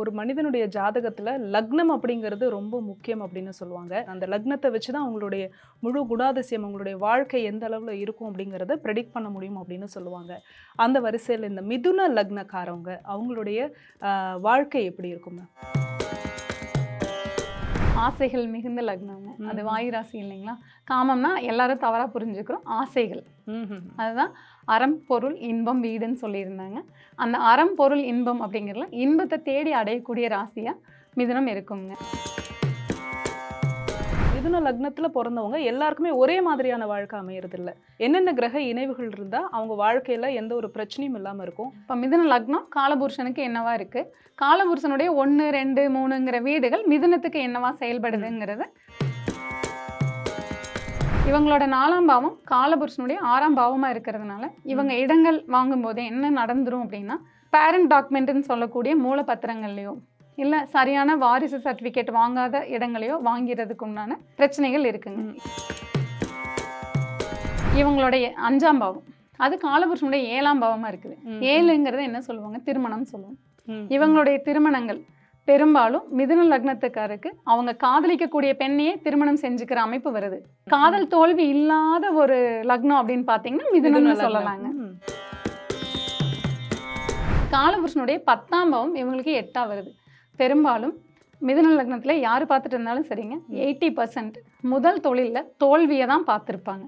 ஒரு மனிதனுடைய ஜாதகத்தில் லக்னம் அப்படிங்கிறது ரொம்ப முக்கியம் அப்படின்னு சொல்லுவாங்க. அந்த லக்னத்தை வச்சு தான் அவங்களுடைய முழு குணாதிசயம் அவங்களுடைய வாழ்க்கை எந்த அளவில் இருக்கும் அப்படிங்கிறத ப்ரெடிக்ட் பண்ண முடியும் அப்படின்னு சொல்லுவாங்க. அந்த வரிசையில் இந்த மிதுன லக்னக்காரவங்க அவங்களுடைய வாழ்க்கை எப்படி இருக்குங்க? ஆசைகள் மிகுந்த லக்னங்க. அது. வாயு ராசி இல்லைங்களா? காமம்னா எல்லாரும் தவறா புரிஞ்சுக்கிறோம். ஆசைகள். அதுதான் அறம் பொருள் இன்பம் வீடுன்னு சொல்லியிருந்தாங்க. அந்த அறம் பொருள் இன்பம் அப்படிங்கிறதுல இன்பத்தை தேடி அடையக்கூடிய ராசியா மிதுனம் இருக்குங்க. மிதுன லக்னத்தில் பிறந்தவங்க எல்லாருக்குமே ஒரே மாதிரியான வாழ்க்கை அமையறது என்னென்ன கிரக இணைவுகள் இருந்தால் அவங்க வாழ்க்கையில் எந்த ஒரு பிரச்சனையும் இல்லாமல் இருக்கும். இப்போ மிதுன லக்னம் காலபுருஷனுக்கு என்னவா இருக்குது காலபுருஷனுடைய ஒன்று ரெண்டு மூணுங்கிற வீடுகள் மிதுனத்துக்கு என்னவா செயல்படுதுங்கிறது இவங்களோட நாலாம் பாவம் காலபுருஷனுடைய ஆறாம் பாவமாக இருக்கிறதுனால இவங்க இடங்கள் வாங்கும்போது என்ன நடந்துரும் அப்படின்னா பேரண்ட் டாக்குமெண்ட்டுன்னு சொல்லக்கூடிய மூலப்பத்திரங்கள்லையோ இல்லை சரியான வாரிசு சர்டிஃபிகேட் வாங்காத இடங்களையோ வாங்கிறதுக்கு உண்டான பிரச்சனைகள் இருக்குங்க. இவங்களுடைய அஞ்சாம் பாவம் அது காலபுருஷனுடைய ஏழாம் பாவமா இருக்குது. ஏழுங்கிறது என்ன சொல்லுவாங்க திருமணம் சொல்லுவோம். இவங்களுடைய திருமணங்கள் பெரும்பாலும் மிதுன லக்னத்துக்காருக்கு அவங்க காதலிக்கக்கூடிய பெண்ணையே திருமணம் செஞ்சுக்கிற அமைப்பு வருது காதல் தோல்வி இல்லாத ஒரு லக்னம் அப்படின்னு பார்த்தீங்கன்னா மிதுன மிதுனம்னு. சொல்லலாங்க. காலபுருஷனுடைய பத்தாம் பாவம் இவங்களுக்கு எட்டா வருது பெரும்பாலும் மிதுன லக்னத்துல யார் பார்த்துட்டு இருந்தாலும் சரிங்க. எயிட்டி பர்சன்ட் முதல் தொழிலில் தோல்வியை தான் பார்த்துருப்பாங்க.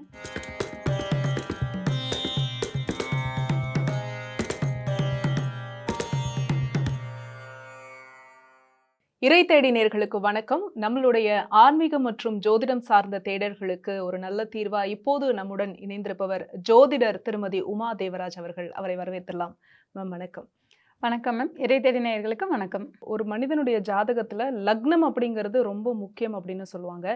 இறை தேடி நேர்களுக்கு வணக்கம். நம்மளுடைய ஆன்மீகம் மற்றும் ஜோதிடம் சார்ந்த தேடர்களுக்கு ஒரு நல்ல தீர்வா இப்போது நம்முடன் இணைந்திருப்பவர் ஜோதிடர் திருமதி உமா தேவராஜ் அவர்கள். அவரை வரவேற்றலாம் மேம் வணக்கம். வணக்கம் மேம் இறை தேடி நேயர்களுக்கு வணக்கம். ஒரு மனிதனுடைய ஜாதகத்துல லக்னம் அப்படிங்கிறது ரொம்ப முக்கியம் அப்படின்னு சொல்லுவாங்க.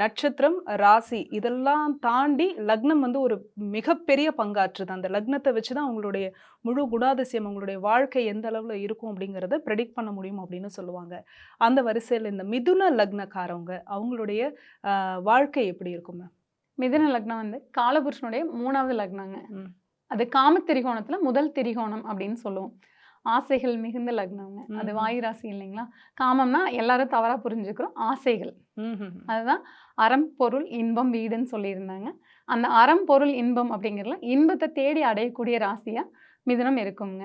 நட்சத்திரம் ராசி இதெல்லாம் தாண்டி லக்னம் வந்து ஒரு மிகப்பெரிய பங்காற்றுது. அந்த லக்னத்தை வச்சு தான் அவங்களுடைய முழு குணாதிசயம் அவங்களுடைய வாழ்க்கை எந்த அளவுல இருக்கும் அப்படிங்கிறத ப்ரெடிக்ட் பண்ண முடியும் அப்படின்னு சொல்லுவாங்க. அந்த வரிசையில் இந்த மிதுன லக்னக்காரவங்க அவங்களுடைய வாழ்க்கை எப்படி இருக்கும் மேம் மிதுன லக்னம் வந்து காலபுருஷனுடைய மூணாவது லக்னங்க. அது காம திரிகோணத்துல முதல் திரிகோணம் அப்படின்னு சொல்லுவோம். ஆசைகள் மிகுந்த லக்னங்க அது. வாயு ராசி இல்லைங்களா காமம்னா எல்லாரும் தவறா புரிஞ்சுக்கிறோம் ஆசைகள். அதுதான் அறம் பொருள் இன்பம் வீடுன்னு சொல்லியிருந்தாங்க அந்த அறம் பொருள் இன்பம் அப்படிங்கிறதுல இன்பத்தை தேடி அடையக்கூடிய ராசியா மிதுனம் இருக்குங்க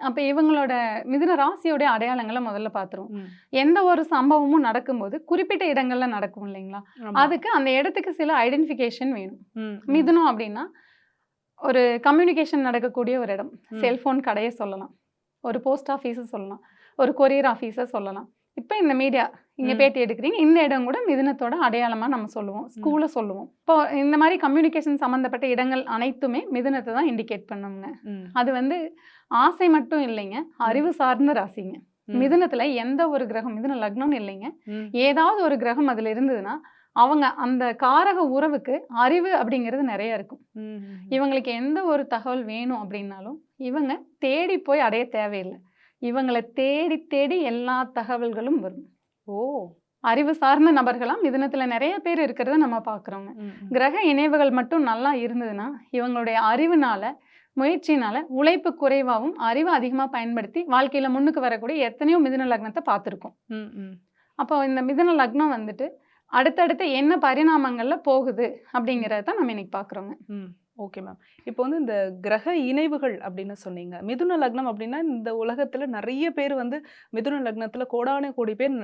அப்ப இவங்களோட மிதுன ராசியோட அடையாளங்களை முதல்ல பார்த்துருவோம் ம். எந்த ஒரு சம்பவமும் நடக்கும்போது குறிப்பிட்ட இடங்கள்ல நடக்கும் இல்லைங்களா. அதுக்கு அந்த இடத்துக்கு சில ஐடென்டிஃபிகேஷன் வேணும். மிதுனம் அப்படின்னா ஒரு கம்யூனிகேஷன் நடக்கக்கூடிய ஒரு இடம். செல்போன் கடையை சொல்லலாம் ஒரு போஸ்ட் ஆஃபீஸை சொல்லலாம். ஒரு கொரியர் ஆஃபீஸை சொல்லலாம். இப்போ இந்த மீடியா இங்கே. பேட்டி எடுக்கிறீங்க. இந்த இடம் கூட மிதுனத்தோட அடையாளமாக நம்ம சொல்லுவோம். ஸ்கூலை சொல்லுவோம். இப்போ இந்த மாதிரி கம்யூனிகேஷன் சம்மந்தப்பட்ட இடங்கள் அனைத்துமே மிதுனத்தை தான் இண்டிகேட் பண்ணுங்க. அது வந்து ஆசை மட்டும் இல்லைங்க. அறிவு சார்ந்த ராசிங்க. மிதுனத்துல எந்த ஒரு கிரகம் மிதுன லக்னம்னு இல்லைங்க. ஏதாவது ஒரு கிரகம் அதுல இருந்ததுன்னா அவங்க அந்த காரக உறவுக்கு அறிவு அப்படிங்கிறது நிறைய இருக்கும். இவங்களுக்கு எந்த ஒரு தகவல் வேணும் அப்படின்னாலும் இவங்க தேடி போய் அடைய தேவையில்லை. இவங்களை தேடி தேடி எல்லா தகவல்களும் வரும். ஓ. அறிவு சார்ந்த நபர்களாம் மிதுனத்துல நிறைய பேர் இருக்கிறத நம்ம ம். கிரக இணைவுகள் மட்டும் நல்லா இருந்ததுன்னா இவங்களுடைய அறிவுனால முயற்சினால உழைப்பு குறைவாகவும் அறிவு அதிகமாக பயன்படுத்தி வாழ்க்கையில முன்னுக்கு வரக்கூடிய எத்தனையோ மிதுன லக்னத்தை பார்த்துருக்கோம். அப்போ இந்த மிதுன லக்னம் வந்துட்டு அடுத்தடுத்து என்ன பரிணாமங்கள்ல போகுது அப்படிங்கிறத தான் நம்ம இன்னைக்கு பார்க்குறோங்க. Okay ma'am. இப்போ வந்து இந்த கிரக இணைவுகள் அப்படின்னு சொன்னீங்க. மிதுன லக்னம் அப்படின்னா இந்த உலகத்தில் நிறைய பேர் வந்து மிதுன லக்னத்தில் கோடான கோடி பேர்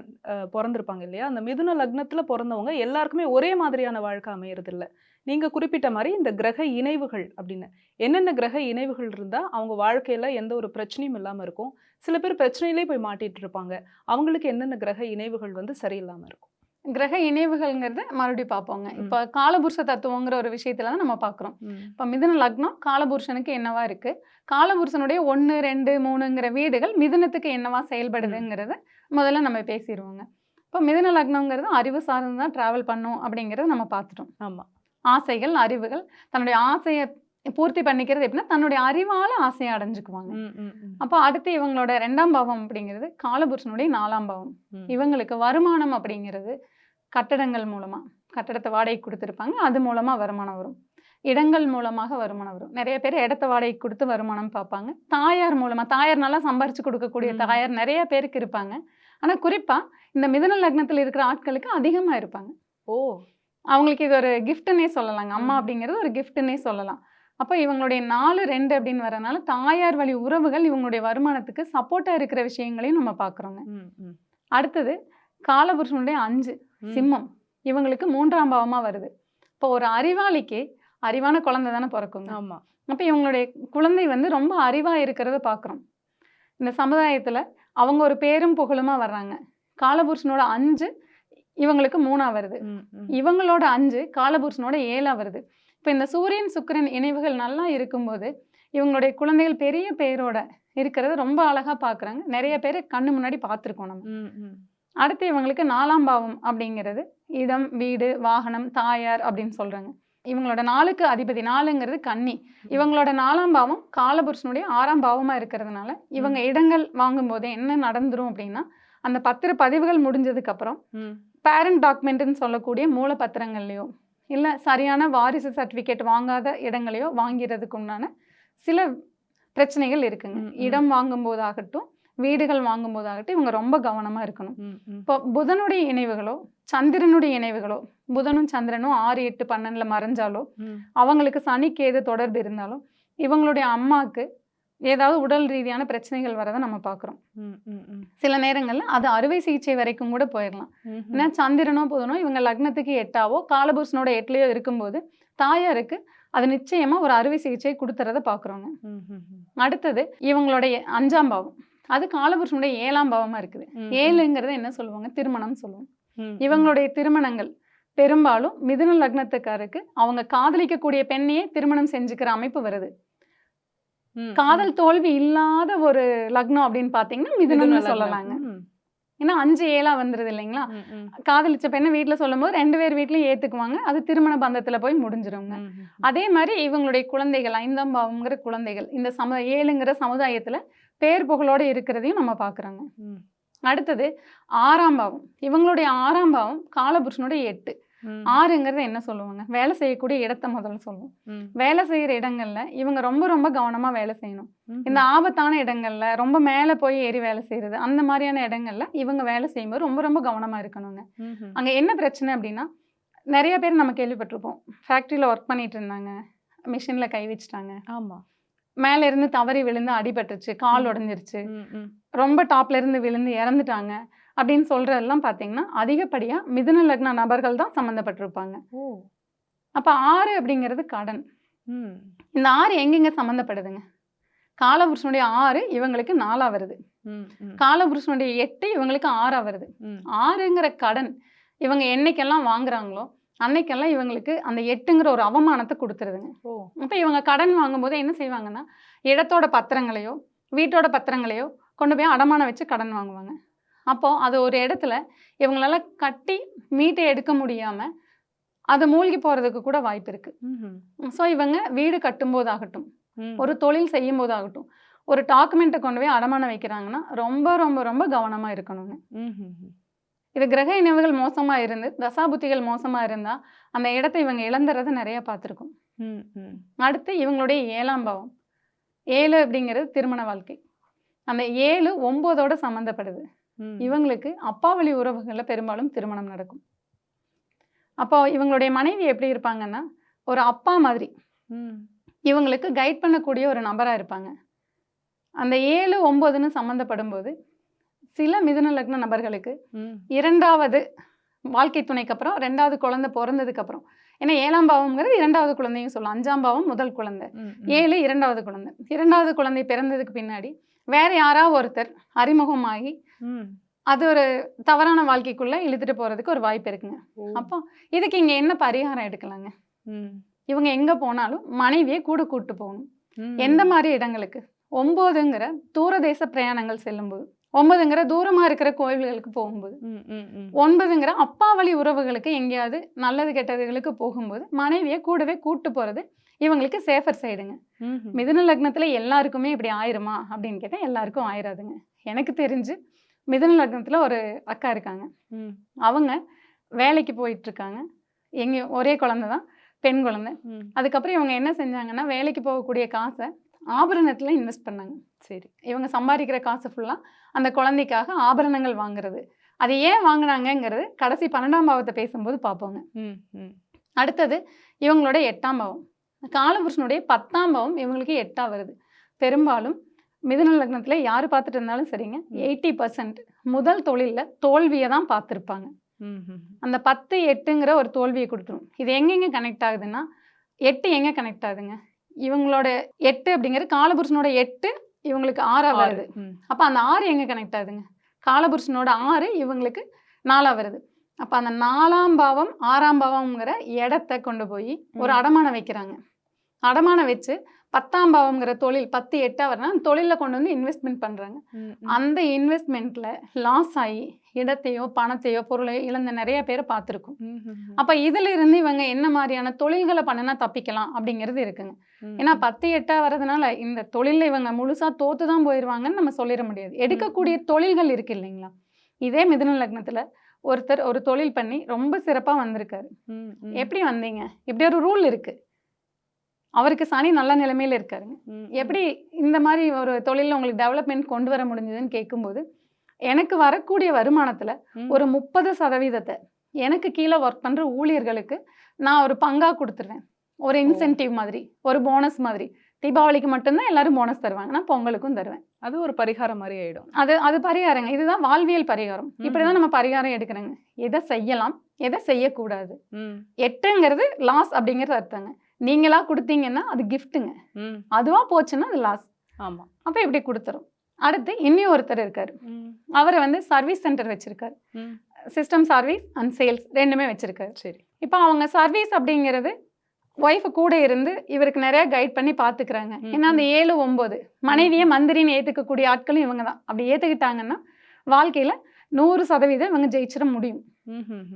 பிறந்திருப்பாங்க இல்லையா? அந்த மிதுன லக்னத்தில் பிறந்தவங்க எல்லாருக்குமே ஒரே மாதிரியான வாழ்க்கை அமையறதில்ல. நீங்கள் குறிப்பிட்ட மாதிரி இந்த கிரக இணைவுகள் அப்படின்னு. என்னென்ன கிரக இணைவுகள் இருந்தால் அவங்க வாழ்க்கையில் எந்த ஒரு பிரச்சனையும் இல்லாமல் இருக்கும். சில பேர் பிரச்சனையிலே போய் மாட்டிகிட்டு இருப்பாங்க. அவங்களுக்கு என்னென்ன கிரக இணைவுகள் வந்து சரியில்லாமல் இருக்கும்? கிரக இணைவுகள்ங்கிறத மறுபடியும் பார்ப்போங்க. இப்போ காலபுருஷ தத்துவங்கிற ஒரு விஷயத்துல தான் நம்ம பார்க்குறோம். இப்போ மிதுன லக்னம் காலபுருஷனுக்கு என்னவா இருக்கு? காலபுருஷனுடைய ஒன்று ரெண்டு மூணுங்கிற வீடுகள் மிதுனத்துக்கு என்னவா செயல்படுதுங்கிறத முதல்ல நம்ம பேசிடுவோங்க. இப்போ மிதுன லக்னங்கிறது அறிவு சார்ந்து தான் ட்ராவல் பண்ணும் அப்படிங்கிறத நம்ம பார்த்துட்டோம். ஆமா. ஆசைகள் அறிவுகள் தன்னுடைய ஆசையை பூர்த்தி பண்ணிக்கிறது எப்படின்னா தன்னுடைய அறிவால ஆசையை அடைஞ்சுக்குவாங்க. அப்போ அடுத்து இவங்களோட ரெண்டாம் பாவம் அப்படிங்கிறது காலபுருஷனுடைய நாலாம் பாவம். இவங்களுக்கு வருமானம் அப்படிங்கிறது கட்டடங்கள் மூலமா கட்டடத்தை வாடகை கொடுத்துருப்பாங்க. அது மூலமா வருமானம் வரும். இடங்கள் மூலமாக வருமானம் வரும். நிறைய பேர் இடத்த வாடகை கொடுத்து வருமானம் பார்ப்பாங்க. தாயார் மூலமா தாயார் நல்லா சம்பாரிச்சு கொடுக்கக்கூடிய. தாயார் நிறைய பேருக்கு இருப்பாங்க. ஆனா குறிப்பா இந்த மிதுன லக்னத்தில் இருக்கிற ஆட்களுக்கு அதிகமா இருப்பாங்க. ஓ. அவங்களுக்கு இது ஒரு கிஃப்ட்னே சொல்லலாங்க. அம்மா. அப்படிங்கிறது ஒரு கிஃப்ட்னே சொல்லலாம். அப்போ இவங்களுடைய நாலு ரெண்டு அப்படின்னு வரனால தாயார் வழி உறவுகள் இவங்களுடைய வருமானத்துக்கு சப்போர்ட்டா இருக்கிற விஷயங்களையும் நம்ம பார்க்குறோங்க. அடுத்தது காலபுருஷனுடைய அஞ்சு. சிம்மம். இவங்களுக்கு மூன்றாம் பாவமா வருது. இப்போ ஒரு அறிவாளிக்கு அறிவான குழந்தை தானே பிறக்குங்க. ஆமா. அப்போ இவங்களுடைய குழந்தை வந்து ரொம்ப அறிவா இருக்கிறத பார்க்குறோம் இந்த சமுதாயத்துல அவங்க ஒரு பேரும் புகழுமா வர்றாங்க. காலபுருஷனோட அஞ்சு இவங்களுக்கு மூணா வருது. இவங்களோட அஞ்சு காலபுருஷனோட ஏழா வருது. இப்போ இந்த சூரியன் சுக்கிரன் இணைவுகள் நல்லா இருக்கும்போது இவங்களுடைய குழந்தைகள் பெரிய பேரோட இருக்கிறத ரொம்ப அழகா பார்க்குறாங்க நிறைய பேர் கண்ணு முன்னாடி பார்த்துருக்கோம் நம்ம. அடுத்து இவங்களுக்கு நாலாம் பாவம் அப்படிங்கிறது இடம் வீடு வாகனம் தாயார் அப்படின்னு சொல்றாங்க. இவங்களோட நாளுக்கு அதிபதி நாலுங்கிறது கன்னி. இவங்களோட நாலாம் பாவம் காலபுருஷனுடைய ஆறாம் பாவமா இருக்கிறதுனால இவங்க இடங்கள் வாங்கும்போது என்ன நடந்துரும் அப்படின்னா அந்த பத்திர பதிவுகள் முடிஞ்சதுக்கு அப்புறம் ம், பேரண்ட் டாக்குமெண்ட்னு சொல்லக்கூடிய மூலப்பத்திரங்கள்லையோ இல்லை சரியான வாரிசு சர்டிஃபிகேட் வாங்காத இடங்களையோ வாங்கிறதுக்கு உண்டான சில பிரச்சனைகள் இருக்குங்க. இடம் வாங்கும்போதாகட்டும் வீடுகள் வாங்கும்போதாகட்டும் இவங்க ரொம்ப கவனமா இருக்கணும். இப்போ புதனுடைய இணைவுகளோ சந்திரனுடைய இணைவுகளோ புதனும் சந்திரனும் ஆறு எட்டு பன்னெண்டுல மறைஞ்சாலோ. அவங்களுக்கு சனி கேது தொடர்பு இருந்தாலும் இவங்களுடைய அம்மாவுக்கு ஏதாவது உடல் ரீதியான பிரச்சனைகள் வரதை நம்ம பார்க்குறோம். சில நேரங்கள்ல அது அறுவை சிகிச்சை வரைக்கும் கூட போயிடலாம். ஏன்னா சந்திரனோ புதனோ இவங்க லக்னத்துக்கு எட்டாவோ காலபுருஷனோட எட்டுலயோ இருக்கும்போது தாயாருக்கு அது நிச்சயமா ஒரு அறுவை சிகிச்சை கொடுத்துறத பார்க்குறோங்க ம். அடுத்தது இவங்களுடைய அஞ்சாம் பாவம் அது காலபுருஷனுடைய ஏழாம் பாவமா இருக்குது. ஏழுங்கிறது என்ன சொல்லுவாங்க? திருமணம் சொல்லுவோம். இவங்களுடைய திருமணங்கள் பெரும்பாலும் மிதுன லக்னத்துக்காருக்கு அவங்க காதலிக்கக்கூடிய பெண்ணையே திருமணம் செஞ்சுக்கிற அமைப்பு வருது. காதல் தோல்வி இல்லாத ஒரு லக்னம் அப்படின்னு பாத்தீங்கன்னா. மிதுனம்னு மிதுன சொல்லலாங்க. ஏன்னா அஞ்சு ஏழா வந்துருது இல்லைங்களா. காதலிச்ச பெண்ணை வீட்டுல சொல்லும்போது ரெண்டு பேர் வீட்லயும் ஏத்துக்குவாங்க. அது திருமண பந்தத்துல போய் முடிஞ்சிருங்க. ம், ம். அதே மாதிரி இவங்களுடைய குழந்தைகள் ஐந்தாம் பாவம்ங்கிற குழந்தைகள் இந்த சம ஏழுங்கிற சமுதாயத்துல பேர் புகழோட இருக்கிறதையும் நம்ம பாக்குறோங்க ம், அடுத்தது ஆறாம் பாவம். இவங்களுடைய ஆறாம் பாவம் காலபுருஷனுடைய எட்டு. ஆறுங்கிறது என்ன சொல்லுவாங்க? வேலை செய்யக்கூடிய இடத்த முதல்ல சொல்லுவோம். வேலை செய்யற இடங்கள்ல இவங்க ரொம்ப ரொம்ப கவனமா வேலை செய்யணும். இந்த ஆபத்தான இடங்கள்ல ரொம்ப மேலே போய் ஏறி வேலை செய்யறது அந்த மாதிரியான இடங்கள்ல இவங்க வேலை செய்யும்போது ரொம்ப ரொம்ப கவனமா இருக்கணுங்க. அங்க என்ன பிரச்சனை அப்படின்னா நிறைய பேர் நம்ம கேள்விப்பட்டிருப்போம். ஃபேக்ட்ரியில் ஒர்க் பண்ணிட்டு இருந்தாங்க. மிஷின்ல கை வச்சுட்டாங்க. ஆமா. மேல இருந்து தவறி விழுந்து அடிபட்டுருச்சு கால். உடைஞ்சிருச்சு. ரொம்ப டாப்ல இருந்து விழுந்து இறந்துட்டாங்க அப்படின்னு சொல்றதெல்லாம் பார்த்தீங்கன்னா அதிகப்படியா மிதுன லக்ன நபர்கள் தான் சம்மந்தப்பட்டிருப்பாங்க. அப்ப ஆறு அப்படிங்கிறது கடன். இந்த ஆறு எங்கெங்க சம்மந்தப்படுதுங்க? காலபுருஷனுடைய ஆறு இவங்களுக்கு நாலா வருது. காலபுருஷனுடைய எட்டு இவங்களுக்கு ஆறா வருது. ஆறுங்கிற கடன் இவங்க என்னைக்கெல்லாம் வாங்குறாங்களோ அன்னைக்கெல்லாம் இவங்களுக்கு அந்த எட்டுங்கிற ஒரு அவமானத்தை கொடுத்துருதுங்க ஓ அப்போ இவங்க கடன் வாங்கும்போது என்ன செய்வாங்கன்னா இடத்தோட பத்திரங்களையோ வீட்டோட பத்திரங்களையோ கொண்டு போய் அடமானம் வச்சு கடன் வாங்குவாங்க அப்போ அது ஒரு இடத்துல இவங்களால கட்டி மீட்டை எடுக்க முடியாம அது மூழ்கி போறதுக்கு கூட வாய்ப்பு இருக்கு ம்ஹும். ஸோ இவங்க வீடு கட்டும்போதாகட்டும். ஒரு தொழில் செய்யும் போதாகட்டும் ஒரு டாக்குமெண்ட்டை கொண்டு போய் அடமானம் வைக்கிறாங்கன்னா ரொம்ப ரொம்ப ரொம்ப கவனமா இருக்கணுங்க. இது கிரக இணைவுகள் மோசமா இருந்து தசாபுத்திகள் மோசமா இருந்தா அந்த இடத்தை இவங்க இழந்துறதை நிறைய பார்த்துருக்கோம். அடுத்து இவங்களுடைய ஏழாம் பாவம். ஏழு அப்படிங்கிறது திருமண வாழ்க்கை. அந்த ஏழு ஒம்போதோட சம்மந்தப்படுது. இவங்களுக்கு அப்பா வழி உறவுகளில் பெரும்பாலும் திருமணம் நடக்கும். அப்போ இவங்களுடைய மனைவி எப்படி இருப்பாங்கன்னா ஒரு அப்பா மாதிரி. இவங்களுக்கு கைட் பண்ணக்கூடிய ஒரு நபரா இருப்பாங்க. அந்த ஏழு ஒன்பதுன்னு சம்மந்தப்படும் போது சில மிதுன லக்ன நபர்களுக்கு. இரண்டாவது வாழ்க்கை துணைக்கு அப்புறம் ரெண்டாவது குழந்தை பிறந்ததுக்கு அப்புறம் ஏன்னா ஏழாம் பாவம்ங்கிறது இரண்டாவது குழந்தையும் சொல்லலாம் அஞ்சாம் பாவம் முதல் குழந்தை. ஏழு இரண்டாவது குழந்தை இரண்டாவது குழந்தை பிறந்ததுக்கு பின்னாடி வேற யாராவது ஒருத்தர் அறிமுகமாகி. அது ஒரு தவறான வாழ்க்கைக்குள்ள இழுத்துட்டு போறதுக்கு ஒரு வாய்ப்பு இருக்குங்க. அப்போ இதுக்கு இங்க என்ன பரிகாரம் எடுக்கலாங்க. இவங்க எங்க போனாலும் மனைவியை கூட கூட்டு போகணும். எந்த மாதிரி இடங்களுக்கு ஒன்பதுங்கிற தூரதேச பிரயாணங்கள் செல்லும்போது ஒன்பதுங்கிற தூரமா இருக்கிற கோயில்களுக்கு போகும்போது. ஒன்பதுங்கிற அப்பா வழி உறவுகளுக்கு எங்கேயாவது நல்லது கெட்டதுகளுக்கு போகும்போது மனைவியை கூடவே கூட்டு போறது இவங்களுக்கு சேஃபர் சைடுங்க. மிதுன லக்னத்துல எல்லாருக்குமே இப்படி ஆயிருமா அப்படின்னு கேட்டா எல்லாருக்கும் ஆயிராதுங்க எனக்கு தெரிஞ்சு மிதுன லக்னத்துல ஒரு அக்கா இருக்காங்க. அவங்க வேலைக்கு போயிட்டு இருக்காங்க எங்க ஒரே குழந்தை தான் பெண் குழந்தை. அதுக்கப்புறம் இவங்க என்ன செஞ்சாங்கன்னா வேலைக்கு போகக்கூடிய காசை ஆபரணத்தில் இன்வெஸ்ட் பண்ணாங்க. சரி. இவங்க சம்பாதிக்கிற காசு ஃபுல்லாக அந்த குழந்தைக்காக ஆபரணங்கள் வாங்குறது. அது ஏன் வாங்குனாங்கங்கிறது கடைசி பன்னெண்டாம் பாவத்தை பேசும்போது பார்ப்போங்க ம் ம். அடுத்தது இவங்களோட எட்டாம் பாவம். காலபுருஷனுடைய பத்தாம் பாவம் இவங்களுக்கு எட்டா வருது. பெரும்பாலும் மிதுன லக்னத்தில் யார் பார்த்துட்டு இருந்தாலும் சரிங்க எயிட்டி பர்சன்ட் முதல் தொழிலில் தோல்வியை தான் பார்த்துருப்பாங்க. ம் ம் அந்த பத்து எட்டுங்கிற ஒரு தோல்வியை கொடுத்துரும். இது எங்கெங்க கனெக்ட் ஆகுதுன்னா எட்டு எங்க கனெக்ட் ஆகுதுங்க? இவங்களோட எட்டு அப்படிங்கிறது காலபுருஷனோட எட்டு இவங்களுக்கு ஆறா ஆறு. வருது அப்போ அந்த ஆறு எங்க கனெக்ட் ஆகுதுங்க? காலபுருஷனோட ஆறு இவங்களுக்கு நாலா வருது அப்போ அந்த நாலாம் பாவம் ஆறாம் பாவம்ங்கிற இடத்த கொண்டு போய் ஒரு. அடமானம் வைக்கிறாங்க. அடமானம் வச்சு பத்தாம் பாவம்ங்கிற தொழில் பத்து எட்டா வரனா தொழிலில் கொண்டு வந்து இன்வெஸ்ட்மெண்ட் பண்ணுறாங்க. அந்த இன்வெஸ்ட்மெண்ட்ல லாஸ் ஆகி இடத்தையோ பணத்தையோ பொருளையோ இழந்த நிறைய பேரை பார்த்துருக்கோம். அப்ப இதுல இருந்து இவங்க என்ன மாதிரியான தொழில்களை பண்ணினா தப்பிக்கலாம் அப்படிங்கிறது இருக்குங்க. ஏன்னா. பத்து எட்டா வர்றதுனால இந்த தொழில்ல இவங்க முழுசா தோத்து தான் போயிருவாங்கன்னு நம்ம சொல்லிட முடியாது. எடுக்கக்கூடிய தொழில்கள் இருக்கு இல்லைங்களா? இதே மிதுன லக்னத்துல ஒருத்தர் ஒரு தொழில் பண்ணி ரொம்ப சிறப்பா வந்திருக்காரு. எப்படி வந்தீங்க? இப்படி ஒரு ரூல் இருக்கு. அவருக்கு சனி நல்ல நிலைமையில இருக்காருங்க. எப்படி இந்த மாதிரி ஒரு தொழிலில் உங்களுக்கு டெவலப்மெண்ட் கொண்டு வர முடிஞ்சதுன்னு கேட்கும்போது எனக்கு வரக்கூடிய வருமானத்தில். ஒரு முப்பது சதவீதத்தை எனக்கு கீழே ஒர்க் பண்ணுற ஊழியர்களுக்கு நான் ஒரு பங்காக கொடுத்துருவேன். ஒரு இன்சென்டிவ் மாதிரி ஒரு போனஸ் மாதிரி. தீபாவளிக்கு மட்டும்தான் எல்லாரும் போனஸ் தருவாங்க. நான் பொங்கலுக்கும் தருவேன். அது ஒரு பரிகாரம் மாதிரி ஆயிடும். அது அது பரிகாரங்க. இதுதான் வாழ்வியல் பரிகாரம். இப்படி தான் நம்ம பரிகாரம் எடுக்கிறோங்க. எதை செய்யலாம் எதை செய்யக்கூடாது. எட்டுங்கிறது லாஸ் அப்படிங்கிறது அர்த்தங்க. நீங்களா கொடுத்தீங்கன்னா அது கிஃப்ட்டுங்க அதுவாக போச்சுன்னா அது லாஸ் ஆமா. அப்போ இப்படி கொடுத்துரும்? அடுத்து இன்னும் ஒருத்தர் இருக்காரு. அவரை வந்து சர்வீஸ் சென்டர் வச்சிருக்காரு. சிஸ்டம் சர்வீஸ் அண்ட் சேல்ஸ் ரெண்டுமே வச்சிருக்காரு. சரி. இப்போ அவங்க சர்வீஸ் அப்படிங்கிறது ஒய்ஃபு கூட இருந்து இவருக்கு நிறைய கைட் பண்ணி பார்த்துக்கிறாங்க ஏன்னா அந்த ஏழு ஒம்பது மனைவியை மந்திரின்னு ஏற்றுக்கக்கூடிய ஆட்களும் இவங்க தான் அப்படி ஏற்றுக்கிட்டாங்கன்னா வாழ்க்கையில் நூறு சதவீதம் இவங்க ஜெயிச்சிட முடியும்.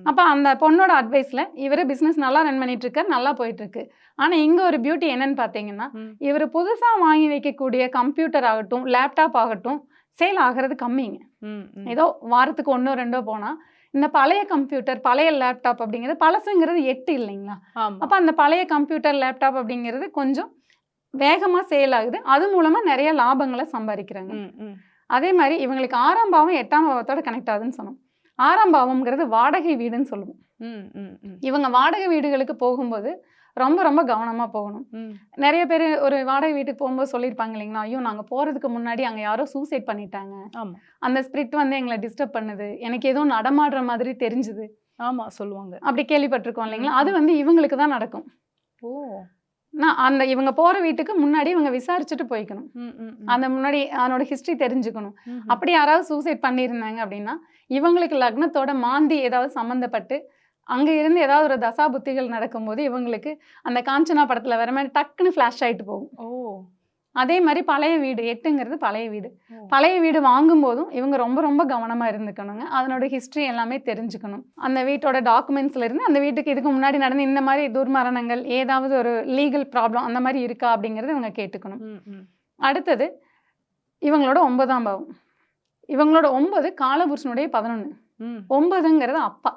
அப்போ அந்த பொண்ணோட அட்வைஸில் இவர் பிஸ்னஸ் நல்லா ரன் பண்ணிட்டு இருக்காரு நல்லா போயிட்டு இருக்கு ஆனால் இங்கே ஒரு பியூட்டி என்னன்னு பார்த்தீங்கன்னா. இவர் புதுசாக வாங்கி வைக்கக்கூடிய கம்ப்யூட்டர் ஆகட்டும் லேப்டாப் ஆகட்டும் சேல் ஆகிறது கம்மிங்க. ஏதோ வாரத்துக்கு ஒன்றோ ரெண்டோ போனால் இந்த பழைய கம்ப்யூட்டர் பழைய லேப்டாப் அப்படிங்கிறது பழசுங்கிறது எட்டு இல்லைங்களா? அப்போ அந்த பழைய கம்ப்யூட்டர் லேப்டாப் அப்படிங்கிறது கொஞ்சம் வேகமாக சேல் ஆகுது. அது மூலமாக நிறைய லாபங்களை சம்பாதிக்கிறாங்க. அதே மாதிரி இவங்களுக்கு ஆறாம் பாவம் எட்டாம் பாவத்தோட கனெக்ட் ஆகுதுன்னு சொன்னோம். ஆறாம் பாவம்ங்கிறது வாடகை வீடுன்னு சொல்லுவோம். ம் ம் ம். இவங்க வாடகை வீடுகளுக்கு போகும்போது ரொம்ப ரொம்ப கவனமாக போகணும். நிறைய பேர் ஒரு வாடகை வீட்டுக்கு போகும்போது சொல்லியிருப்பாங்க இல்லைங்களா? ஐயோ நாங்கள் போகிறதுக்கு முன்னாடி அங்கே யாரோ சூசைட் பண்ணிட்டாங்க. அந்த ஸ்பிரிட் வந்து எங்களை டிஸ்டர்ப் பண்ணுது. எனக்கு ஏதோ நடமாடுற மாதிரி தெரிஞ்சுது. ஆமா சொல்லுவாங்க. அப்படி கேள்விப்பட்டிருக்கோம் இல்லைங்களா? அது வந்து இவங்களுக்கு தான் நடக்கும். ஓ. நான் அந்த இவங்க போகிற வீட்டுக்கு முன்னாடி இவங்க விசாரிச்சுட்டு போய்க்கணும். அந்த முன்னாடி அதனோட ஹிஸ்ட்ரி தெரிஞ்சுக்கணும். அப்படி யாராவது சூசைட் பண்ணியிருந்தாங்க அப்படின்னா இவங்களுக்கு லக்னத்தோட மாந்தி ஏதாவது சம்மந்தப்பட்டு அங்கே இருந்து ஏதாவது ஒரு தசா புத்திகள் நடக்கும்போது இவங்களுக்கு அந்த காஞ்சனா படத்தில் வர மாதிரி டக்குன்னு ஃப்ளாஷ் ஆகிட்டு போகும் ஓ அதே மாதிரி பழைய வீடு எட்டுங்கிறது பழைய வீடு. பழைய வீடு வாங்கும்போதும் இவங்க ரொம்ப ரொம்ப கவனமாக இருந்துக்கணுங்க. அதனோட ஹிஸ்ட்ரி எல்லாமே தெரிஞ்சுக்கணும். அந்த வீட்டோட டாக்குமெண்ட்ஸ்ல இருந்து அந்த வீட்டுக்கு இதுக்கு முன்னாடி நடந்த இந்த மாதிரி துர்மரணங்கள் ஏதாவது ஒரு லீகல் ப்ராப்ளம் அந்த மாதிரி இருக்கா அப்படிங்கிறத இவங்க கேட்டுக்கணும். அடுத்தது இவங்களோட ஒன்பதாம் பாவம். இவங்களோட ஒன்பது காலபுருஷனுடைய பதினொன்று ஒன்பதுங்கிறது அப்பா.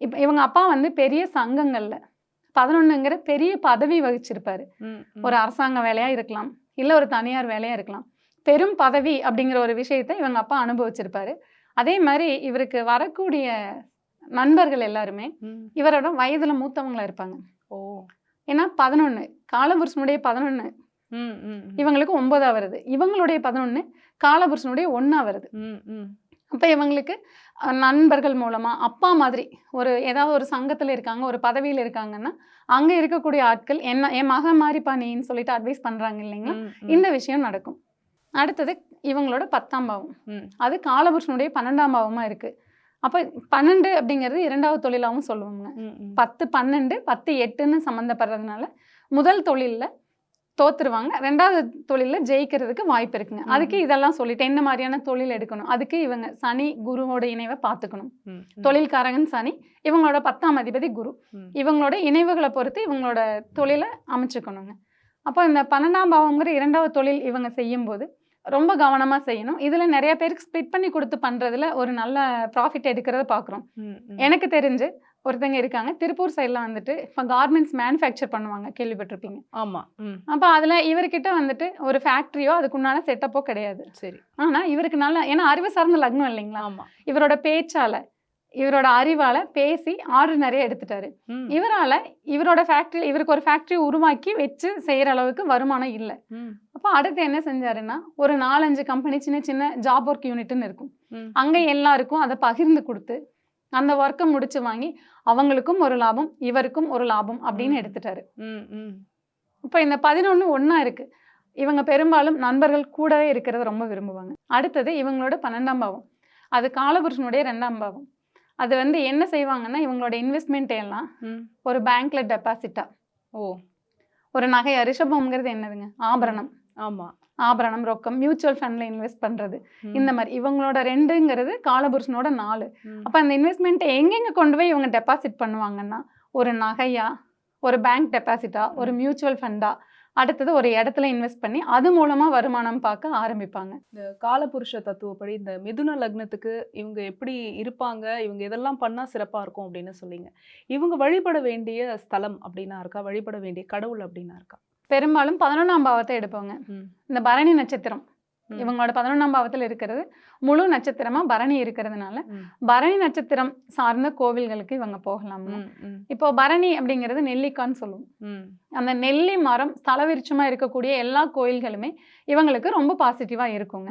இப்போ இவங்க அப்பா வந்து பெரிய சங்கங்களில். பதினொன்றுங்கிற பெரிய பதவி வகிச்சிருப்பாரு. ஒரு அரசாங்க வேலையாக இருக்கலாம். இல்லை ஒரு தனியார் வேலையாக இருக்கலாம். பெரும் பதவி அப்படிங்கிற ஒரு விஷயத்தை இவங்க அப்பா அனுபவிச்சிருப்பாரு. அதே மாதிரி இவருக்கு வரக்கூடிய நண்பர்கள் எல்லாருமே. இவரோட வயதுல மூத்தவங்களா இருப்பாங்க. ஓ. ஏன்னா பதினொன்று காலபுருஷனுடைய பதினொன்று. இவங்களுக்கு ஒன்பதா வருது. இவங்களுடைய பதினொன்று காலபுருஷனுடைய ஒன்றா வருது. அப்போ இவங்களுக்கு நண்பர்கள் மூலமாக அப்பா மாதிரி ஒரு ஏதாவது ஒரு சங்கத்தில் இருக்காங்க ஒரு பதவியில் இருக்காங்கன்னா அங்கே இருக்கக்கூடிய ஆட்கள் என்ன என் மகன் மாதிரிப்பா நீன்னு சொல்லிட்டு அட்வைஸ் பண்ணுறாங்க இல்லைங்களா. இந்த விஷயம் நடக்கும் அடுத்தது இவங்களோட பத்தாம் பாவம். அது காலபுருஷனுடைய பன்னெண்டாம் பாவமாக இருக்குது அப்போ பன்னெண்டு அப்படிங்கிறது இரண்டாவது தொழிலாகவும் சொல்லுவாங்க. பத்து பன்னெண்டு பத்து எட்டுன்னு சம்மந்தப்படுறதுனால முதல் தொழிலில் தோத்துருவாங்க. ரெண்டாவது தொழிலில் ஜெயிக்கிறதுக்கு வாய்ப்பு இருக்குங்க. அதுக்கு இதெல்லாம் சொல்லிட்டு என்ன மாதிரியான தொழில் எடுக்கணும்? அதுக்கு இவங்க சனி குருவோட இணைவை பார்த்துக்கணும். தொழில்காரகன் சனி இவங்களோட பத்தாம் அதிபதி குரு. இவங்களோட இணைவுகளை பொறுத்து இவங்களோட தொழிலை அமைச்சுக்கணுங்க. அப்போ இந்த பன்னெண்டாம் பாவங்கிற இரண்டாவது தொழில் இவங்க செய்யும்போது ரொம்ப கவனமாக செய்யணும். இதில் நிறைய பேருக்கு ஸ்ப்ளிட் பண்ணி கொடுத்து பண்ணுறதுல ஒரு நல்ல ப்ராஃபிட் எடுக்கிறத பார்க்குறோம். எனக்கு தெரிஞ்சு ஒருத்தங்க இருக்காங்க. திருப்பூர் சைடில் வந்துட்டு இப்போ கார்மெண்ட்ஸ் மேனுஃபேக்சர் பண்ணுவாங்க. கேள்விப்பட்டிருப்பீங்க. ஆமா. ம். அப்போ அதில் இவர்கிட்ட வந்துட்டு ஒரு ஃபேக்ட்ரியோ அதுக்குண்டான செட்டப்போ கிடையாது. சரி. ஆனால் இவருக்கு நல்ல ஏன்னா அறிவு சார்ந்த லக்னம் இல்லைங்களா? ஆமா. இவரோட பேச்சால இவரோட அறிவால பேசி ஆர்டர் நிறைய எடுத்துட்டாரு. இவரால இவரோட ஃபேக்ட்ரி இவருக்கு ஒரு ஃபேக்ட்ரி உருவாக்கி வச்சு செய்யற அளவுக்கு வருமானம் இல்லை. அப்போ அடுத்து என்ன செஞ்சாருன்னா ஒரு நாலஞ்சு கம்பெனி சின்ன சின்ன ஜாப் ஒர்க் யூனிட்னு இருக்கும். அங்க எல்லாருக்கும் அதை பகிர்ந்து கொடுத்து அந்த ஒர்க்கை முடிச்சு வாங்கி அவங்களுக்கும் ஒரு லாபம் இவருக்கும் ஒரு லாபம் அப்படின்னு. எடுத்துட்டாரு. ம் ம். இப்போ இந்த பதினொன்று ஒன்றா இருக்கு. இவங்க பெரும்பாலும் நண்பர்கள் கூடவே இருக்கிறத ரொம்ப விரும்புவாங்க. அடுத்தது இவங்களோட பன்னெண்டாம் பாவம். அது காலபுருஷனுடைய ரெண்டாம் பாவம். அது வந்து என்ன செய்வாங்கன்னா இவங்களோட இன்வெஸ்ட்மெண்ட் எல்லாம் ஒரு பேங்க்ல டெபாசிட்டா ஓ. ஒரு நகை ரிஷபம்ங்கிறது என்னதுங்க? ஆபரணம். ஆமா. ஆபரணம் ரொக்கம் மியூச்சுவல் ஃபண்ட்ல இன்வெஸ்ட் பண்றது. இந்த மாதிரி இவங்களோட ரெண்டுங்கிறது காலபுருஷனோட நாலு. அப்போ அந்த இன்வெஸ்ட்மெண்ட்டை எங்கெங்க கொண்டு போய் இவங்க டெபாசிட் பண்ணுவாங்கன்னா ஒரு நகையா ஒரு பேங்க் டெபாசிட்டா ஒரு மியூச்சுவல் ஃபண்டா அடுத்தது ஒரு இடத்துல இன்வெஸ்ட் பண்ணி அது மூலமா வருமானம் பார்க்க ஆரம்பிப்பாங்க. இந்த காலபுருஷ தத்துவப்படி இந்த மிதுன லக்னத்துக்கு இவங்க எப்படி இருப்பாங்க இவங்க இதெல்லாம் பண்ணா சிறப்பா இருக்கும் அப்படின்னு சொன்னீங்க இவங்க வழிபட வேண்டிய ஸ்தலம் அப்படின்னா இருக்கா? வழிபட வேண்டிய கடவுள் அப்படின்னா இருக்கா? பெரும்பாலும் பதினொன்றாம் பாவத்தை எடுப்பாங்க. இந்த பரணி நட்சத்திரம். இவங்களோட பதினொன்றாம் பாவத்தில் இருக்கிறது முழு நட்சத்திரமா பரணி இருக்கிறதுனால. பரணி நட்சத்திரம் சார்ந்த கோவில்களுக்கு இவங்க போகலாம் இப்போ பரணி அப்படிங்கிறது நெல்லிக்கான்னு சொல்லுவோம். அந்த நெல்லி மரம் ஸ்தலவிருட்சமா இருக்கக்கூடிய எல்லா கோயில்களுமே இவங்களுக்கு ரொம்ப பாசிட்டிவா இருக்குங்க.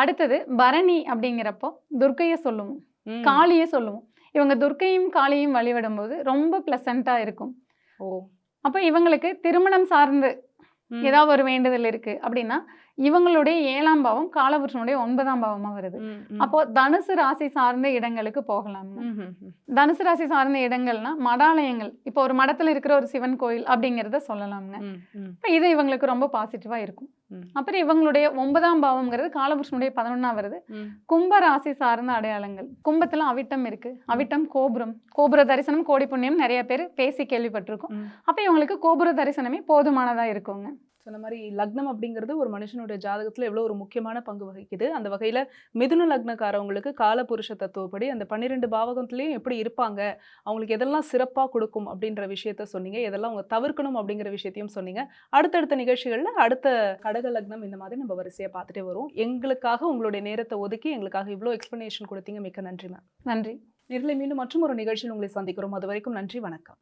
அடுத்தது பரணி அப்படிங்கிறப்போ துர்க்கையை சொல்லுவோம். காளியை சொல்லுவோம் இவங்க துர்க்கையும் காளியும் வழிபடும்போது ரொம்ப பிளசண்டா இருக்கும் ஓ அப்போ இவங்களுக்கு திருமணம் சார்ந்து. ஏதாவது ஒரு வேண்டுதல் இருக்கு அப்படின்னா இவங்களுடைய ஏழாம் பாவம் காலபுருஷனுடைய ஒன்பதாம் பாவமா வருது. அப்போ தனுசு ராசி சார்ந்த இடங்களுக்கு போகலாம். தனுசு ராசி சார்ந்த இடங்கள்னா மடாலயங்கள். இப்போ ஒரு மடத்துல இருக்கிற ஒரு சிவன் கோயில் அப்படிங்கிறத சொல்லலாம்ங்க. இது இவங்களுக்கு ரொம்ப பாசிட்டிவா இருக்கும். அப்புறம் இவங்களுடைய ஒன்பதாம் பாவம்ங்கிறது காலபுருஷனுடைய பதினொன்னா வருது. கும்ப ராசி சார்ந்த அடையாளங்கள். கும்பத்துல அவிட்டம் இருக்கு. அவிட்டம் கோபுரம். கோபுர தரிசனம் கோடி புண்ணியம் நிறைய பேர் பேசி கேள்விப்பட்டிருக்கோம். அப்ப இவங்களுக்கு கோபுர தரிசனமே போதுமானதா இருக்குங்க. சொன்ன மாதிரி லக்னம் அப்படிங்கிறது ஒரு மனுஷனுடைய ஜாதகத்துல எவ்வளவு ஒரு முக்கியமான பங்கு வகிக்குது. அந்த வகையில மிதுன லக்னக்காரவங்களுக்கு காலபுருஷ தத்துவப்படி அந்த பன்னிரெண்டு பாவகத்திலையும் எப்படி இருப்பாங்க அவங்களுக்கு எதெல்லாம் சிறப்பா கொடுக்கும் அப்படின்ற விஷயத்த சொன்னீங்க எதெல்லாம் அவங்க தவிர்க்கணும் அப்படிங்கிற விஷயத்தையும் சொன்னீங்க. அடுத்தடுத்த நிகழ்ச்சிகள்ல அடுத்த கடக லக்னம் இந்த மாதிரி நம்ம வரிசையா பார்த்துட்டே வரும் எங்களுக்காக உங்களுடைய நேரத்தை ஒதுக்கி எங்களுக்காக இவ்வளோ எக்ஸ்பிளனேஷன் கொடுத்தீங்க. மிக்க நன்றி மேம் நன்றி. நேரில் மீண்டும் மற்றும் ஒரு நிகழ்ச்சியில் உங்களை சந்திக்கிறோம். அது வரைக்கும் நன்றி வணக்கம்.